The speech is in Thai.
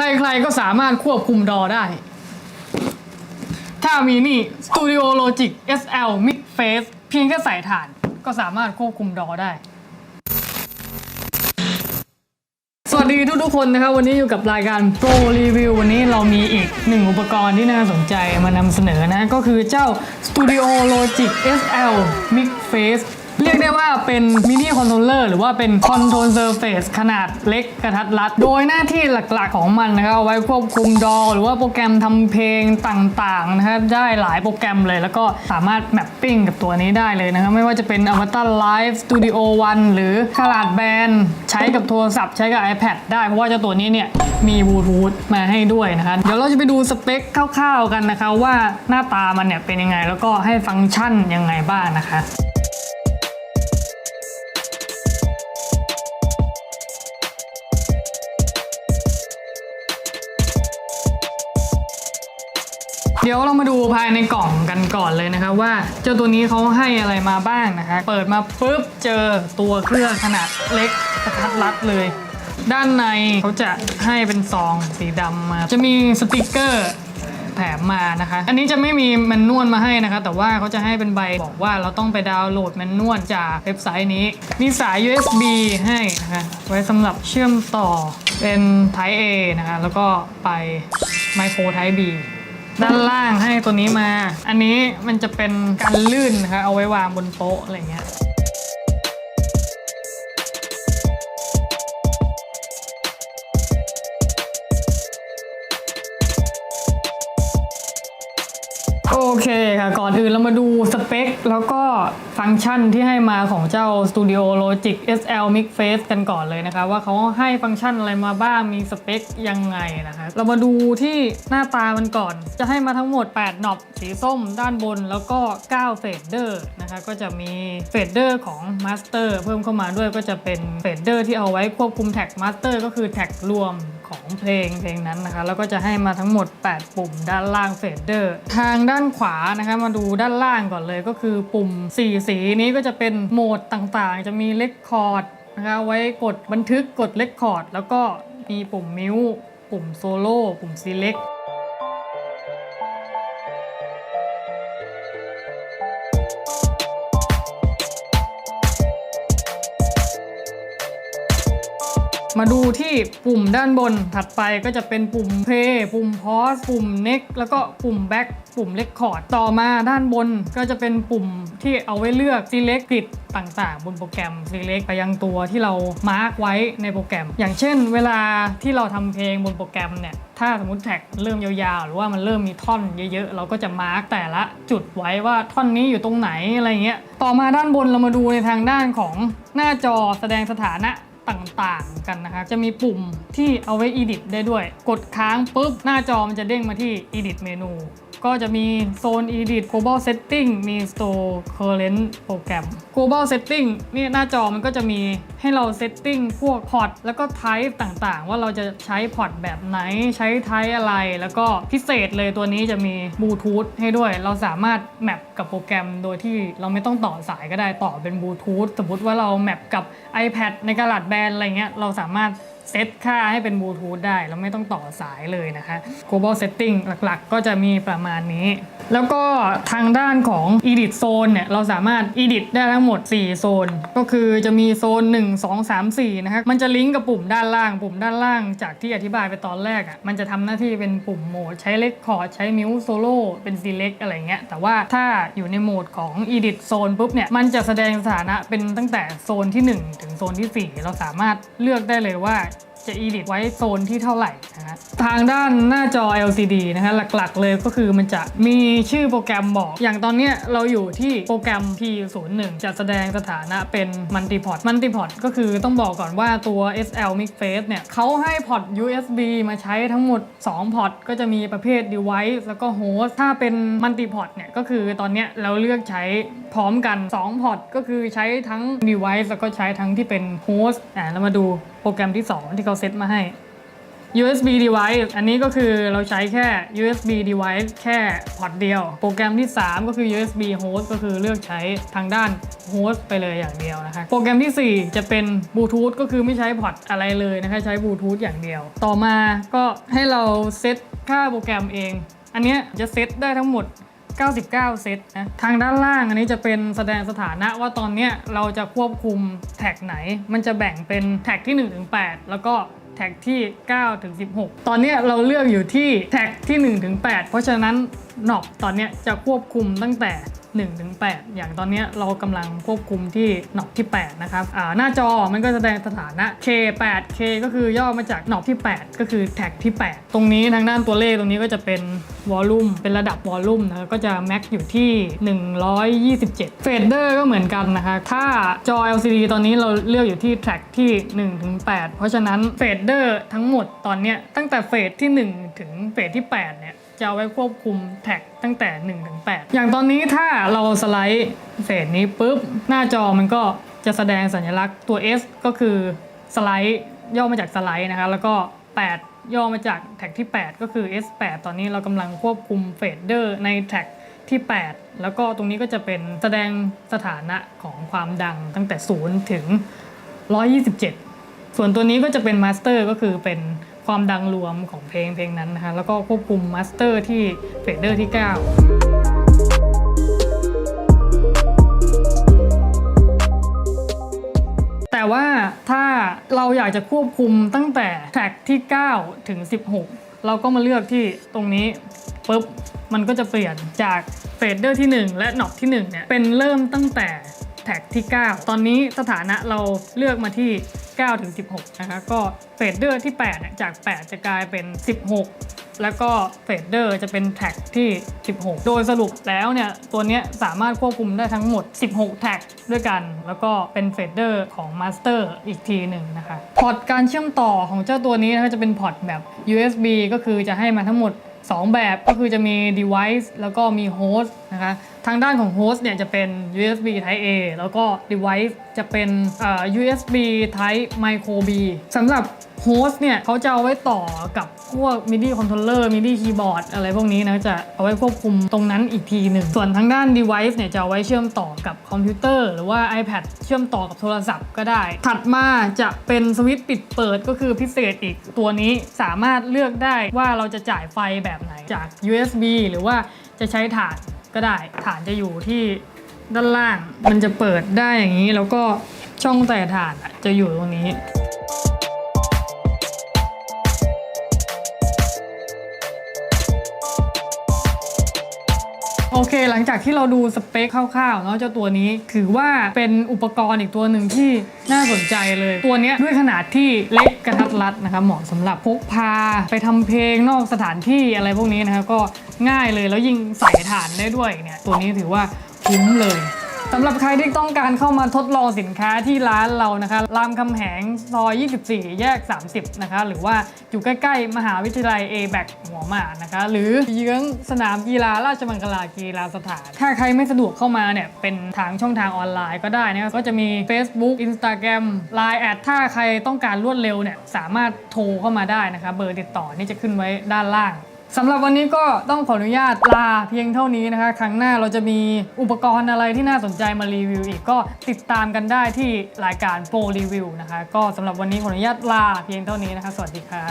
ใครๆก็สามารถควบคุมดอได้ ถ้ามีนี่ Studio Logic SL Mix Face เพียงแค่ใส่ฐานก็สามารถควบคุมดอได้ สวัสดีทุกๆคนนะครับ วันนี้อยู่กับรายการ Pro Review วันนี้เรามีอีกหนึ่งอุปกรณ์ที่น่าสนใจมานำเสนอนะ ก็คือเจ้า Studio Logic SL Mix Face เรียกได้ว่าเป็นมินิคอนโทรลเลอร์หรือว่าเป็นคอนโทรลเซอร์เฟสขนาดเล็กกระทัดรัด โดยหน้าที่หลักๆของมันนะครับเอาไว้ควบคุมดอหรือว่าโปรแกรมทำเพลงต่างๆนะครับได้หลายโปรแกรมเลย แล้วก็สามารถแมปปิ้งกับตัวนี้ได้เลยนะครับไม่ว่าจะเป็น Avatar Live Studio One หรือขลาดแบนใช้กับโทรศัพท์ใช้กับ iPad ได้เพราะว่าเจ้าตัวนี้เนี่ยมีบลูทูธมาให้ด้วยนะครับเดี๋ยวเราจะไปดูสเปคคร่าวๆกันนะคะว่าหน้าตามันเนี่ยเป็นยังไง แล้วก็ให้ฟังก์ชันยังไงบ้างนะคะ ดี๋ยวเรามาดูภายในกล่องกันก่อนเลยนะครับว่าเจ้าตัวนี้เขาให้อะไรมาบ้างนะคะเปิดมาปุ๊บเจอตัวเครื่องขนาดเล็กกระทัดรัดเลย ด้านในเขาจะให้เป็นซองสีดำมา จะมีสติกเกอร์แถมมานะคะ อันนี้จะไม่มีแมนนวลมาให้นะคะ แต่ว่าเขาจะให้เป็นใบบอกว่าเราต้องไปดาวน์โหลดแมนนวลจากเว็บไซต์นี้ มีสาย USB ให้นะคะไว้สำหรับเชื่อมต่อเป็น Type A นะคะ แล้วก็ไป Micro Type B ด้านล่างให้ตัวนี้มา อันนี้มันจะเป็นการลื่นนะคะเอาไว้วางบนโต๊ะอะไรเงี้ย อนอื่นเรามาดูสเปค แล้วก็ฟังก์ชันที่ให้มาของเจ้า Studio Logic SL Mix Face กันก่อนเลยนะคะ ว่าเขาให้ฟังก์ชันอะไรมาบ้างมีสเปคยังไงนะคะ เรามาดูที่หน้าตามันก่อน จะให้มาทั้งหมด 8 หนอบสีส้มด้านบนแล้วก็ 9 เฟดเดอร์นะคะ ก็จะมีเฟดเดอร์ของ Master เพิ่มเข้ามาด้วยก็จะเป็นเฟดเดอร์ที่เอาไว้ควบคุมแท็ก Master ก็คือแท็กรวม ของเพลงเพลงนั้นนะคะ แล้วก็จะให้มาทั้งหมด 8 ปุ่มด้านล่างเฟดเดอร์ ทางด้านขวานะคะมาดูด้านล่างก่อนเลยก็คือปุ่ม 4 สีนี้ก็จะเป็นโหมดต่างๆ จะมีเลคคอร์ดนะคะไว้กดบันทึกกดเลคคอร์ดแล้วก็มีปุ่มมิวปุ่มโซโล่ปุ่มซีเล็ก มาดูที่ปุ่มด้านบนถัดไปก็จะเป็นปุ่ม play ปุ่ม pause ปุ่ม next แล้วก็ปุ่ม back ปุ่ม record ต่อมาด้านบนก็จะเป็นปุ่มที่เอาไว้เลือก select กริดต่างๆ บนโปรแกรม select ไปยังตัวที่เรามาร์กไว้ในโปรแกรม อย่างเช่น เวลาที่เราทำเพลงบนโปรแกรมเนี่ยถ้าสมมติแท็กเริ่มยาวๆ หรือว่ามันเริ่มมีท่อนเยอะๆ เราก็จะมาร์กแต่ละจุดไว้ว่าท่อนนี้อยู่ตรงไหนอะไรเงี้ยต่อมาด้านบนเรามาดูในทางด้านของหน้าจอแสดงสถานะ ต่างๆ กันนะคะจะมีปุ่มที่เอาไว้ edit ได้ด้วย กดค้างปุ๊บหน้าจอมันจะเด้งมาที่ edit เมนู ก็จะมีโซน edit global setting มี store current โปรแกรม global setting นี่หน้าจอมันก็จะมีให้เรา setting พวก port แล้วก็ type ต่างๆ ว่าเราจะใช้ port แบบไหนใช้ type อะไร แล้วก็พิเศษเลยตัวนี้จะมี bluetooth ให้ด้วย เราสามารถแมปกับโปรแกรมโดยที่เราไม่ต้องต่อสายก็ได้ต่อเป็นบลูทูธสมมติว่าเราแมปกับ iPad ในกระดาษแบนอะไรเงี้ยเราสามารถ เซตค่าให้เป็นบลูทูธได้เราไม่ต้องต่อสายเลยนะคะ global setting หลักๆ ก็จะมีประมาณนี้ แล้วก็ทางด้านของ edit zone เนี่ย เราสามารถ edit ได้ทั้งหมด 4 โซน ก็คือจะมีโซน 1 2 3 4 นะคะมันจะลิงก์กับปุ่มด้านล่าง ปุ่มด้านล่างจากที่อธิบายไปตอนแรกอะ่ะ มันจะทำหน้าที่เป็นปุ่มโหมด ใช้เลคคอร์ดใช้มิวโซโล่เป็น select อะไรเงี้ย แต่ว่าถ้าอยู่ในโหมดของ edit zone ปุ๊บเนี่ย มันจะแสดงสถานะเป็นตั้งแต่โซนที่ 1 ถึงโซนที่ 4 เราสามารถเลือกได้เลยว่า จะ edit ไว้โซนที่เท่าไหร่นะฮะทางด้านหน้าจอ LCD นะฮะหลักๆ เลยก็คือมันจะมีชื่อโปรแกรมบอก อย่างตอนนี้เราอยู่ที่โปรแกรม P01 จะแสดงสถานะเป็น multiport multiport ก็คือต้องบอกก่อนว่าตัว SL Mix Face เนี่ยเขาให้พอร์ต USB มาใช้ทั้งหมด 2 พอร์ตก็จะมีประเภท device แล้วก็ host ถ้าเป็น multiport เนี่ยก็คือตอนนี้เราเลือกใช้พร้อมกัน 2 พอร์ตก็คือใช้ทั้ง device แล้วก็ใช้ทั้งที่เป็น host อ่าเรามาดูโปรแกรมที่ 2 ที่เขาเซตมาให้ USB device อันนี้ก็คือเราใช้แค่ USB device แค่พอร์ตเดียว โปรแกรมที่ 3 ก็คือ USB host ก็คือเลือกใช้ทางด้าน host ไปเลยอย่างเดียวนะคะโปรแกรมทีสี่4 จะเป็นบลูทูธก็คือไม่ใช้พอร์ตอะไรเลยนะคะใช้บลูทูธอย่างเดียว ต่อมาก็ให้เราเซตค่าโปรแกรมเอง อันนี้จะเซตได้ทั้งหมด 99 เซตนะ ทางด้านล่างอันนี้จะเป็นแสดงสถานะว่าตอนนี้เราจะควบคุมแท็กไหน มันจะแบ่งเป็นแท็กที่1ถึง8แล้วก็แท็กที่9ถึง16 ตอนนี้เราเลือกอยู่ที่แท็กที่1ถึง8เพราะฉะนั้นหนอกตอนนี้จะควบคุมตั้งแต่ 1ถึง8อย่างตอนนี้เรากำลังควบคุมที่หนอบที่ 8 นะครับหน้าจอมันก็แสดงสถานะ K 8 K ก็คือย่อมาจากหนอบที่ 8 ก็คือแท็กที่ 8 ตรงนี้ทางด้านตัวเลขตรงนี้ก็จะเป็นวอลลุ่มเป็นระดับวอลลุ่มนะก็จะแม็กอยู่ที่ 127เฟดเดอร์ก็เหมือนกันนะคะถ้าจอ LCD ตอนนี้เราเลือกอยู่ที่แท็กที่1ถึง8เพราะฉะนั้นเฟดเดอร์ทั้งหมดตอนนี้ตั้งแต่เฟสที่ 1 ถึงเฟสที่8เนี่ย จะเอาไว้ควบคุมแท็กตั้งแต่1ถึง8อย่างตอนนี้ถ้าเราสไลด์เฟสนี้ปุ๊บ หน้าจอมันก็จะแสดงสัญลักษณ์ตัว S ก็คือสไลด์ย่อมาจากสไลด์นะคะแล้วก็ 8 ย่อมาจากแท็กที่ 8 ก็คือ S8 ตอนนี้เรากำลังควบคุมเฟดเดอร์ในแท็กที่ 8 แล้วก็ตรงนี้ก็จะเป็นแสดงสถานะของความดังตั้งแต่ 0 ถึง 127 ส่วนตัวนี้ก็จะเป็นมาสเตอร์ก็คือเป็น ความดังรวมของเพลงเพลงนั้นนะคะแล้วก็ควบคุมมาสเตอร์ที่เฟดเดอร์ที่ 9แต่ว่าถ้าเราอยากจะควบคุมตั้งแต่แท็กที่ 9 ถึง 16 เราก็มาเลือกที่ตรงนี้ปุ๊บมันก็จะเปลี่ยนจากเฟดเดอร์ที่ 1 และหนอบที่1เนี่ยเป็นเริ่มตั้งแต่ ท็กที่ 9 ตอนนี้สถานะเราเลือกมาที่ 9 ถึง 16 นะคะก็เฟดเดอร์ที่8เนี่ยจาก 8 จะกลายเป็น 16 แล้วก็เฟดเดอร์จะเป็นแท็กที่ 16 โดยสรุปแล้วเนี่ยตัวนี้สามารถควบคุมได้ทั้งหมด 16 แท็กด้วยกัน แล้วก็เป็นเฟดเดอร์ของมาสเตอร์อีกทีหนึ่งนะคะพอร์ตการเชื่อมต่อของเจ้าตัวนี้นะคะจะเป็นพอร์ตแบบ USB ก็คือจะให้มาทั้งหมด 2 แบบก็คือจะมี device แล้วก็มี host นะคะทางด้านของ host เนี่ยจะเป็น USB Type A แล้วก็ device จะเป็น USB Type Micro B สำหรับ host เนี่ยเขาจะเอาไว้ต่อกับพวก MIDI controller MIDI keyboard อะไรพวกนี้นะจะเอาไว้ควบคุมตรงนั้นอีกทีหนึ่ง ส่วนทางด้าน device เนี่ยจะเอาไว้เชื่อมต่อกับคอมพิวเตอร์ หรือว่า iPad เชื่อมต่อกับโทรศัพท์ก็ได้ ถัดมาจะเป็นสวิตช์ปิดเปิดก็คือพิเศษอีกตัวนี้สามารถเลือกได้ว่าเราจะจ่ายไฟแบบไหนจาก USB หรือว่าจะใช้ถ่าน ก็ได้ ฐานจะอยู่ที่ด้านล่าง มันจะเปิดได้อย่างนี้ แล้วก็ช่องแต่ฐานจะอยู่ตรงนี้ โอเค หลังจากที่เราดูสเปคคร่าวๆเนาะเจ้าตัวนี้ถือว่าเป็นอุปกรณ์อีกตัวหนึ่งที่น่าสนใจเลย ตัวนี้ด้วยขนาดที่เล็กกระทัดรัดนะคะเหมาะสำหรับพกพาไปทำเพลงนอกสถานที่อะไรพวกนี้นะคะก็ง่ายเลยแล้วยิ่งใส่ฐานได้ด้วยเนี่ยตัวนี้ถือว่าคุ้มเลย สำหรับใครที่ต้องการเข้ามาทดลองสินค้าที่ร้านเรานะคะรามคำแหงซอย 24 แยก 30 นะคะ หรือว่าอยู่ใกล้ ๆ มหาวิทยาลัย a b a c หัวหมากนะคะ หรือเยื้องสนามกีฬาราชมังคลากีฬาสถาน ถ้าใครไม่สะดวกเข้ามาเนี่ย เป็นทางช่องทางออนไลน์ก็ได้นะก็จะมี Facebook Instagram Line แอดถ้าใครต้องการรวดเร็วเนี่ยสามารถโทรเข้ามาได้นะคะ เบอร์ติดต่อนี่จะขึ้นไว้ด้านล่าง สำหรับวันนี้ก็ต้องขออนุญาตลาเพียงเท่านี้นะคะ ครั้งหน้าเราจะมีอุปกรณ์อะไรที่น่าสนใจมารีวิวอีกก็ติดตามกันได้ที่รายการโปรรีวิวนะคะ ก็สำหรับวันนี้ขออนุญาตลาเพียงเท่านี้นะคะ สวัสดีค่ะ